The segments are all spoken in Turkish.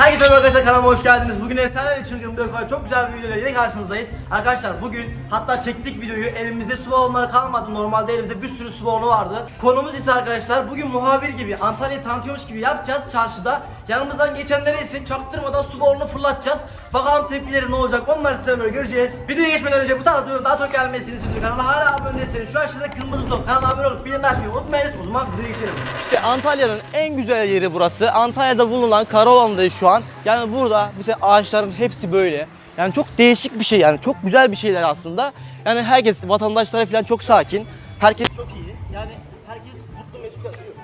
Herkese arkadaşlar kanalıma hoş geldiniz. Bugün efsane bir video çok güzel bir videoyla yine karşınızdayız. Arkadaşlar bugün hatta çektik videoyu elimizde su balonları kalmadı. Normalde elimizde bir sürü su balonu vardı. Konumuz ise arkadaşlar bugün muhabir gibi Antalya'yı tanıtıyormuş gibi yapacağız çarşıda. Yanımızdan geçenlere ise çaktırmadan su balonunu fırlatacağız. Bakalım tepkileri ne olacak onları size böyle göreceğiz. Videoya geçmeden önce bu tarz videoların daha çok gelmesini istiyorsanız kanala hala abone değilseniz şu aşağıda kırmızı buton kanala abone olup bildirim açmayı unutmayınız. O zaman videoya geçelim. İşte Antalya'nın en güzel yeri burası. Antalya'da bulunan Karaoğlan'dayız şu an. Yani burada mesela ağaçların hepsi böyle. Yani çok değişik bir şey yani çok güzel bir şeyler aslında. Yani herkes vatandaşları falan çok sakin. Herkes çok iyi. Yani herkes mutlu mesut yaşıyor.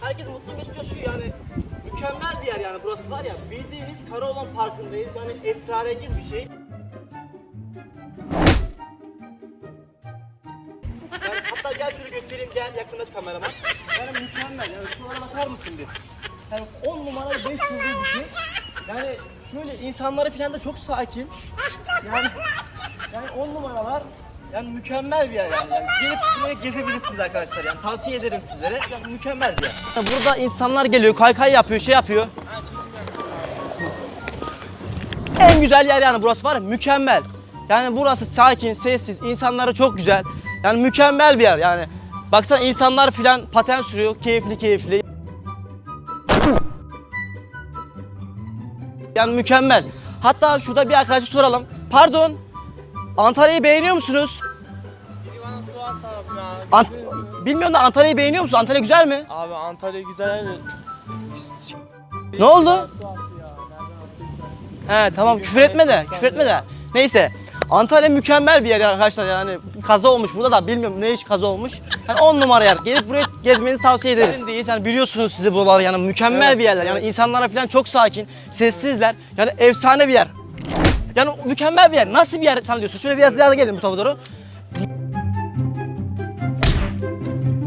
Herkes mutlu mesut yaşıyor yani. Mükemmel bir yani burası var ya. Bildiğiniz Karaoğlan Parkı'ndayız. Yani esrarengiz bir şey. Yani hatta gel şöyle göstereyim gel yakınlaş kameraman. Yani mükemmel yani şuralara bakar mısın bir? Yani 10 numara 5 yıldız bir şey. Yani şöyle insanları falan da çok sakin. Yani yani 10 numaralar yani mükemmel bir yer yani. gelip buraya gezebilirsiniz arkadaşlar yani tavsiye ederim sizlere. Yani mükemmel bir yer. Burada insanlar geliyor, kaykay yapıyor, şey yapıyor. En güzel yer yani burası var ya mükemmel. Yani burası sakin, sessiz, insanları çok güzel. Yani mükemmel bir yer yani. Baksana insanlar filan paten sürüyor, keyifli keyifli. Yani mükemmel. Hatta şurada bir arkadaşa soralım. Pardon, Antalya'yı beğeniyor musunuz? Ant Bilmiyorum da Antalya'yı beğeniyor musun? Antalya güzel mi? Abi Antalya güzel. Ne oldu? He tamam küfür etme de küfür etme de. Neyse Antalya mükemmel bir yer arkadaşlar yani kaza olmuş burada da bilmiyorum ne iş kaza olmuş. Yani 10 numara yer. Gelip buraya gezmenizi tavsiye ederiz. Değil yani biliyorsunuz sizi buralar yani mükemmel Evet, bir yerler. Yani evet. insanlara falan çok sakin, sessizler. Yani efsane bir yer. Yani mükemmel bir yer. Nasıl bir yer sen diyorsun? Şöyle biraz daha gelin bu tarafa doğru.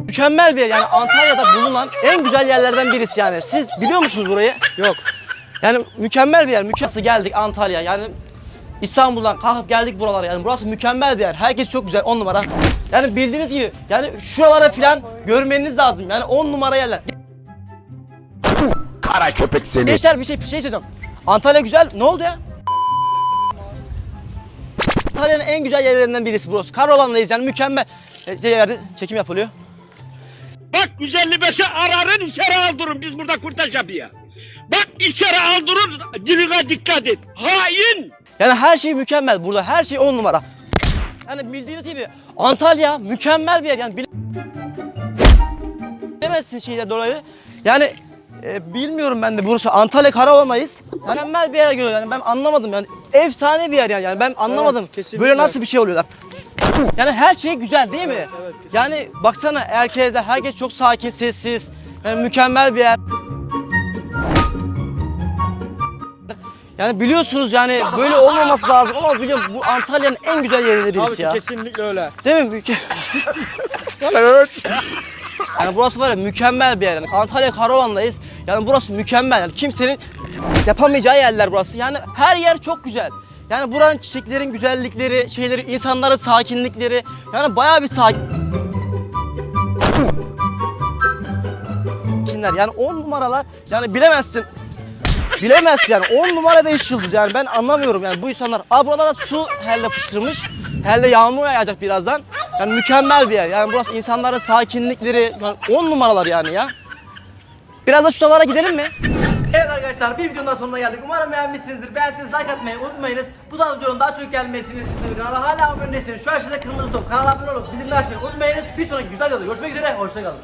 Mükemmel bir yer yani Antalya'da bulunan en güzel yerlerden birisi yani. Siz biliyor musunuz burayı? Yok. Yani mükemmel bir yer. Mükemmel geldik Antalya yani İstanbul'dan kalkıp geldik buralara yani burası mükemmel bir yer. Herkes çok güzel 10 numara. Yani bildiğiniz gibi yani şuralara falan görmeniz lazım. Yani 10 numara yerler. Kara köpek seni. Gençler bir şey bir şey söyleyeceğim. Antalya güzel. Ne oldu ya? Antalya'nın en güzel yerlerinden birisi burası. Karaoğlan'dayız yani mükemmel. E, şey yerde çekim yapılıyor. Bak 155'e ararın içeri aldırın biz burada kurtaş yapıyor. Bak içeri aldırın diline dikkat et. Hain! Yani her şey mükemmel burada. Her şey on numara. Yani bildiğiniz gibi Antalya mükemmel bir yer. Yani bile- bilemezsin şeyler dolayı. Yani e, bilmiyorum ben de burası Antalya Karaoğlan'dayız. Mükemmel bir yer görüyor yani ben anlamadım yani. Efsane bir yer yani. Yani ben anlamadım. kesinlikle. Böyle nasıl bir şey oluyorlar? Yani her şey güzel değil mi? yani baksana herkes herkes çok sakin, sessiz. Yani mükemmel bir yer. Yani biliyorsunuz yani böyle olmaması lazım ama biliyorum bu Antalya'nın en güzel yerinde birisi Tabii ki ya. kesinlikle öyle. Değil mi? Müke- yani burası var ya mükemmel bir yer. Yani Antalya Karavan'dayız. Yani burası mükemmel. Yani kimsenin yapamayacağı yerler burası. Yani her yer çok güzel. Yani buranın çiçeklerin güzellikleri, şeyleri, insanların sakinlikleri. Yani bayağı bir sakin. Yani 10 numaralar yani bilemezsin. Bilemezsin yani 10 numara 5 yıldız yani ben anlamıyorum yani bu insanlar. Aa buralara su herle fışkırmış. Herle yağmur yağacak birazdan. Yani mükemmel bir yer. Yani burası insanların sakinlikleri yani 10 numaralar yani ya. Biraz da şuralara gidelim mi? Evet arkadaşlar bir videonun daha sonuna geldik. Umarım beğenmişsinizdir. Beğenseniz like atmayı unutmayınız. Bu tarz videonun daha çok gelmesini istiyorsanız kanala hala abone değilseniz şu aşağıda kırmızı buton kanala abone olup bildirimleri açmayı unutmayınız. Bir sonraki güzel videoda görüşmek üzere. Hoşçakalın.